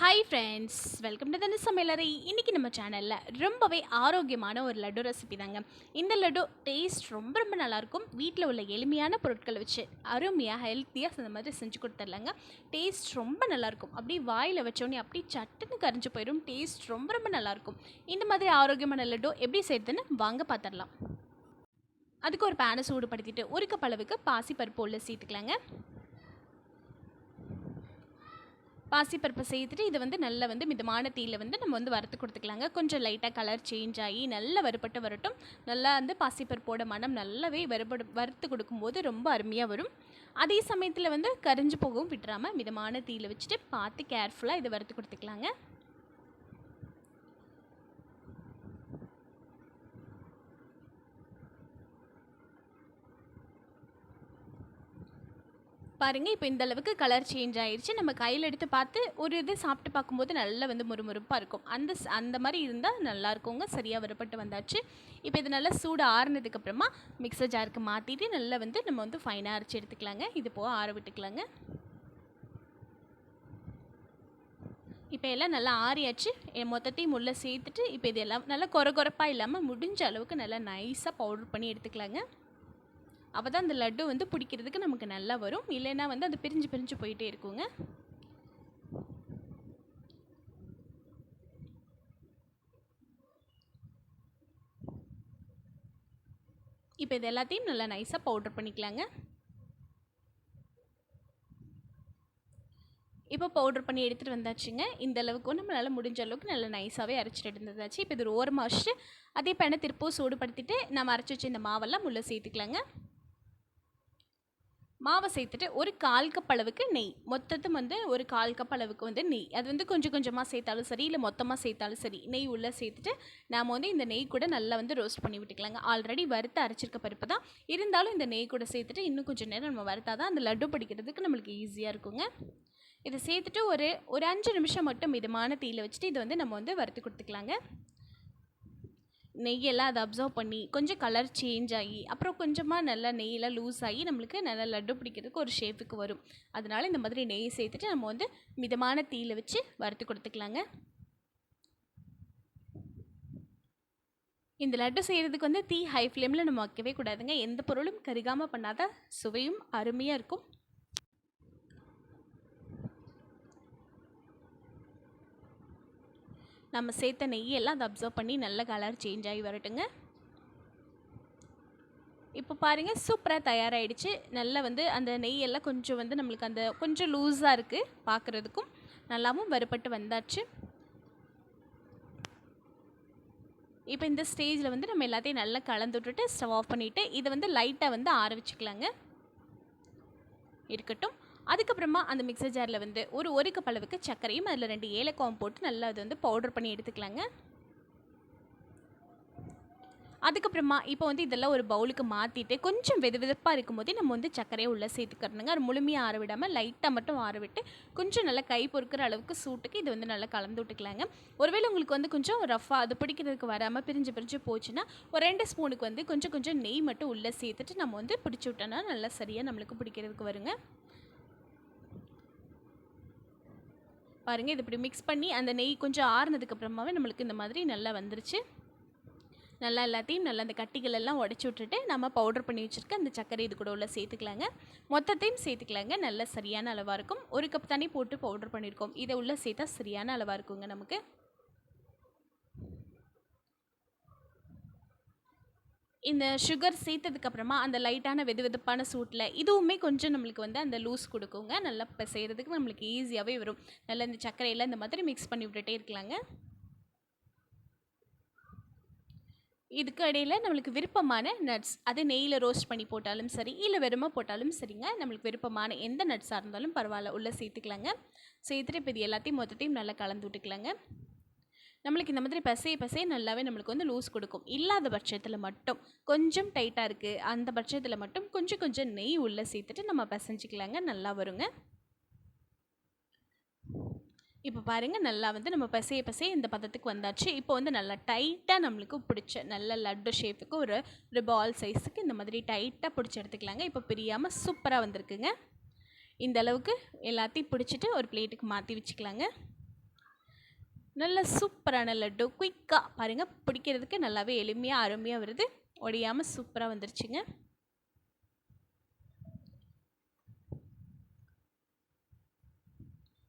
Hi friends welcome to தனி சமையலறை இன்றைக்கி நம்ம சேனலில் ரொம்பவே ஆரோக்கியமான ஒரு லட்டு ரெசிபி தாங்க. இந்த லட்டு டேஸ்ட் ரொம்ப ரொம்ப நல்லாயிருக்கும். வீட்டில் உள்ள எளிமையான பொருட்களை வச்சு அருமையாக ஹெல்த்தியாக அந்த மாதிரி செஞ்சு கொடுத்துர்லாங்க டேஸ்ட் ரொம்ப நல்லாயிருக்கும். அப்படியே வாயில் வச்சோடனே அப்படியே சட்டுன்னு கரைஞ்சு போயிடும். டேஸ்ட் ரொம்ப ரொம்ப நல்லாயிருக்கும். இந்த மாதிரி ஆரோக்கியமான லட்டு எப்படி செய்யுதுன்னு வாங்க பார்த்துடலாம் அதுக்கு ஒரு பேனை சூடுபடுத்திட்டு ஒரு கப் அளவுக்கு பாசிப்பருப்பு உள்ள சேர்த்துக்கலாங்க. பாசிப்பருப்பை சேர்த்துட்டு இதை வந்து நல்லா வந்து மிதமான தீயில் வந்து நம்ம வந்து வறுத்து கொடுத்துக்கலாங்க. கொஞ்சம் லைட்டாக கலர் சேஞ்ச் ஆகி நல்லா வறுபட்டு வரட்டும். நல்லா வந்து பாசிப்பருப்போட மனம் நல்லாவே வறுபடு வறுத்து கொடுக்கும்போது ரொம்ப அருமையாக வரும். அதே சமயத்தில் வந்து கரிஞ்சு போகவும் விட்டுறாமல் மிதமான தீயில் வச்சுட்டு பார்த்து கேர்ஃபுல்லாக இதை வறுத்து கொடுத்துக்கலாங்க. பாருங்கள் இப்போ இந்த அளவுக்கு கலர் சேஞ்ச் ஆயிடுச்சு நம்ம கையில் எடுத்து பார்த்து ஒரு இது சாப்பிட்டு பார்க்கும்போது நல்லா வந்து முறுமுறுப்பாக இருக்கும். அந்த அந்த மாதிரி இருந்தால் நல்லா இருக்குங்க. சரியாக வரப்பட்டு வந்தாச்சு. இப்போ இது நல்லா சூடு ஆறுனதுக்கப்புறமா மிக்சர் ஜாருக்கு மாற்றிட்டு நல்லா வந்து நம்ம வந்து ஃபைனாக அரைச்சி எடுத்துக்கலாங்க. இது போக ஆற விட்டுக்கலாங்க. இப்போ எல்லாம் நல்லா ஆறியாச்சு. என் மொத்தத்தையும் உள்ளே சேர்த்துட்டு இப்போ இது எல்லாம் நல்லா கொர கொரப்பாக இல்லாமல் முடிஞ்ச அளவுக்கு நல்லா நைஸாக பவுடர் பண்ணி எடுத்துக்கலாங்க. அப்போ தான் அந்த லட்டு வந்து பிடிக்கிறதுக்கு நமக்கு நல்லா வரும். இல்லைன்னா வந்து அது பிரிஞ்சு பிரிஞ்சு போயிட்டே இருக்குங்க. இப்போ இது எல்லாத்தையும் நல்லா நைஸாக பவுடர் பண்ணிக்கலாங்க. இப்போ பவுடர் பண்ணி எடுத்துகிட்டு வந்தாச்சுங்க. இந்த அளவுக்கு நம்மளால் முடிஞ்ச அளவுக்கு நல்லா நைஸாகவே அரைச்சிட்டு எடுத்ததாச்சு இப்போ இது ஒரு ஓரமாக வச்சுட்டு அதே பேனை திருப்பவும் சூடுபடுத்திட்டு நம்ம அரைச்சி வச்ச இந்த மாவெல்லாம் முள்ளே சேர்த்துக்கலாங்க. மாவை சேர்த்துட்டு ஒரு கால் கப் அளவுக்கு நெய். மொத்தத்தும் வந்து ஒரு கால் கப் அளவுக்கு வந்து நெய். அது வந்து கொஞ்சம் கொஞ்சமாக சேர்த்தாலும் சரி இல்லை மொத்தமாக சேர்த்தாலும் சரி நெய் உள்ளே சேர்த்துட்டு நாம் வந்து இந்த நெய் கூட நல்லா வந்து ரோஸ்ட் பண்ணி விட்டுக்கலாங்க. ஆல்ரெடி வறுத்து அரைச்சிருக்க பருப்பு தான். இருந்தாலும் இந்த நெய் கூட சேர்த்துட்டு இன்னும் கொஞ்சம் நேரம் நம்ம வறுத்தா தான் அந்த லட்டு பிடிக்கிறதுக்கு நம்மளுக்கு ஈஸியாக இருக்குங்க. இதை சேர்த்துட்டு ஒரு ஒரு அஞ்சு நிமிஷம் மட்டும் மிதமான தீயில் வச்சுட்டு இதை வந்து நம்ம வந்து வறுத்து கொடுத்துக்கலாங்க. நெய்யெல்லாம் அதை அப்சர்வ் பண்ணி கொஞ்சம் கலர் சேஞ்ச் ஆகி அப்புறம் கொஞ்சமாக நல்லா நெய்யெல்லாம் லூஸ் ஆகி நம்மளுக்கு நல்லா லட்டு பிடிக்கிறதுக்கு ஒரு ஷேப்புக்கு வரும். அதனால இந்த மாதிரி நெய் சேர்த்துட்டு நம்ம வந்து மிதமான தீயில் வச்சு வறுத்து கொடுத்துக்கலாங்க. இந்த லட்டு செய்கிறதுக்கு வந்து தீ ஹை ஃப்ளேமில் நம்ம வைக்கவே கூடாதுங்க. எந்த பொருளும் கருகாமல் பண்ணாதான் சுவையும் அருமையாக இருக்கும். நம்ம சேர்த்த நெய்யெல்லாம் அதை அப்சர்வ் பண்ணி நல்ல கலர் சேஞ்ச் ஆகி வரட்டுங்க. இப்போ பாருங்கள் சூப்பராக தயாராகிடுச்சு நல்லா வந்து அந்த நெய்யெல்லாம் கொஞ்சம் வந்து நம்மளுக்கு அந்த கொஞ்சம் லூஸாக இருக்குது பார்க்குறதுக்கும் நல்லாவும் வறுபட்டு வந்தாச்சு. இப்போ இந்த ஸ்டேஜில் வந்து நம்ம எல்லாத்தையும் நல்லா கலந்து விட்டுட்டு ஸ்டவ் ஆஃப் பண்ணிவிட்டு இதை வந்து லைட்டாக வந்து ஆற வச்சுக்கலாங்க. இருக்கட்டும். அதுக்கப்புறமா அந்த மிக்சர் ஜாரில் வந்து ஒரு ஒரு கப் அளவுக்கு சர்க்கரையும் அதில் ரெண்டு ஏலக்காவும் போட்டு நல்லா அது வந்து பவுடர் பண்ணி எடுத்துக்கலாங்க. அதுக்கப்புறமா இப்போ வந்து இதெல்லாம் ஒரு பவுலுக்கு மாற்றிட்டு கொஞ்சம் வெது வெதுப்பாக இருக்கும்போதே நம்ம வந்து சர்க்கரையை உள்ளே சேர்த்துக்கிறணுங்க. அது முழுமையாக ஆற விடாமல் லைட்டாக மட்டும் ஆற விட்டு கொஞ்சம் நல்லா கை பொறுக்கிற அளவுக்கு சூட்டுக்கு இது வந்து நல்லா கலந்து விட்டுக்கலாங்க. ஒருவேளை உங்களுக்கு வந்து கொஞ்சம் ரஃபாக அது பிடிக்கிறதுக்கு வராமல் பிரிஞ்சு பிரிஞ்சு போச்சுன்னா ஒரு ரெண்டு ஸ்பூனுக்கு வந்து கொஞ்சம் கொஞ்சம் நெய் மட்டும் உள்ளே சேர்த்துட்டு நம்ம வந்து பிடிச்சி விட்டோன்னா நல்லா சரியாக நம்மளுக்கு பிடிக்கிறதுக்கு வருங்க. பாருங்கள் இது இப்படி மிக்ஸ் பண்ணி அந்த நெய் கொஞ்சம் ஆறுனதுக்கு அப்புறமாவே நம்மளுக்கு இந்த மாதிரி நல்லா வந்துருச்சு. நல்லா எல்லாத்தையும் நல்லா அந்த கட்டிகள் எல்லாம் உடச்சி விட்டுட்டு நம்ம பவுடர் பண்ணி வச்சுருக்க அந்த சர்க்கரை இது கூட உள்ள சேர்த்துக்கலாங்க. மொத்தத்தையும் சேர்த்துக்கலாங்க. நல்ல சரியான அளவாக இருக்கும். ஒரு கப் தண்ணி போட்டு பவுடர் பண்ணியிருக்கோம் இதை உள்ளே சேர்த்தா சரியான அளவாக இருக்குங்க நமக்கு. இந்த சுகர் சேர்த்ததுக்கப்புறமா அந்த லைட்டான வெது வெதுப்பான சூட்டில் இதுவுமே கொஞ்சம் நம்மளுக்கு வந்து அந்த லூஸ் கொடுக்குங்க. நல்லா இப்போ செய்கிறதுக்கு நம்மளுக்கு ஈஸியாகவே வரும். நல்லா இந்த சர்க்கரையில் இந்த மாதிரி மிக்ஸ் பண்ணி விட்டுட்டே இருக்கலாங்க. இதுக்கு இடையில் நம்மளுக்கு விருப்பமான நட்ஸ் அது நெய்யில் ரோஸ்ட் பண்ணி போட்டாலும் சரி இல்லை வெறுமை போட்டாலும் சரிங்க. நம்மளுக்கு விருப்பமான எந்த நட்ஸாக இருந்தாலும் பரவாயில்ல உள்ளே சேர்த்துக்கலாங்க. சேர்த்துட்டு இப்போ இது எல்லாத்தையும் மொத்தத்தையும் நல்லா கலந்து விட்டுக்கலாங்க. நம்மளுக்கு இந்த மாதிரி பசைய பசைய நல்லாவே நம்மளுக்கு வந்து லூஸ் கொடுக்கும். இல்லாத பட்சத்தில் மட்டும் கொஞ்சம் டைட்டாக இருக்குது அந்த பட்சத்தில் மட்டும் கொஞ்சம் கொஞ்சம் நெய் உள்ளே சேர்த்துட்டு நம்ம பிசைஞ்சிக்கலாங்க நல்லா வருங்க. இப்போ பாருங்கள் நல்லா வந்து நம்ம பசைய பசைய இந்த பதத்துக்கு வந்தாச்சு. இப்போ வந்து நல்லா டைட்டாக நம்மளுக்கு பிடிச்ச நல்ல லட்டு ஷேப்புக்கு ஒரு ஒரு பால் சைஸுக்கு இந்த மாதிரி டைட்டாக பிடிச்சி எடுத்துக்கலாங்க. இப்போ பிரியாமல் சூப்பராக வந்திருக்குங்க. இந்த அளவுக்கு எல்லாத்தையும் பிடிச்சிட்டு ஒரு பிளேட்டுக்கு மாற்றி வச்சுக்கலாங்க. நல்ல சூப்பரான லட்டு குயிக்காக பாருங்கள் பிடிக்கிறதுக்கு நல்லாவே எளிமையாக அருமையாக வருது. ஒடியாமல் சூப்பராக வந்துருச்சுங்க.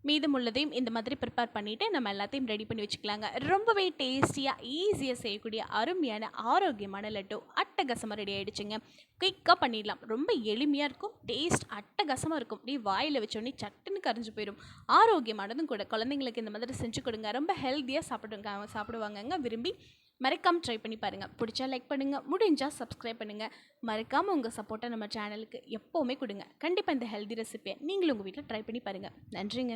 மீதமுள்ளதையும் இந்த மாதிரி ப்ரிப்பேர் பண்ணிவிட்டு நம்ம எல்லாத்தையும் ரெடி பண்ணி வச்சுக்கலாங்க. ரொம்பவே டேஸ்டியாக ஈஸியாக செய்யக்கூடிய அருமையான ஆரோக்கியமான லட்டு அட்டகாசமாக ரெடி ஆகிடுச்சுங்க குயிக்காக பண்ணிடலாம். ரொம்ப எளிமையாக இருக்கும். டேஸ்ட் அட்டகாசமாக இருக்கும். அப்படியே வாயில் வச்சோடனே சட்டுன்னு கரைஞ்சு போயிடும். ஆரோக்கியமானதும் கூட. குழந்தைங்களுக்கு இந்த மாதிரி செஞ்சு கொடுங்க. ரொம்ப ஹெல்த்தியாக சாப்பிடுங்க சாப்பிடுவாங்கங்க. விரும்பி மறக்காமல் ட்ரை பண்ணி பாருங்கள் பிடிச்சா லைக் பண்ணுங்கள் முடிஞ்சால் சப்ஸ்கிரைப் பண்ணுங்கள் மறக்காமல் உங்கள் சப்போர்ட்டை நம்ம சேனலுக்கு எப்போவுமே கொடுங்க. கண்டிப்பாக இந்த ஹெல்தி ரெசிபியை நீங்களும் உங்கள் வீட்டில் ட்ரை பண்ணி பாருங்கள் நன்றிங்க.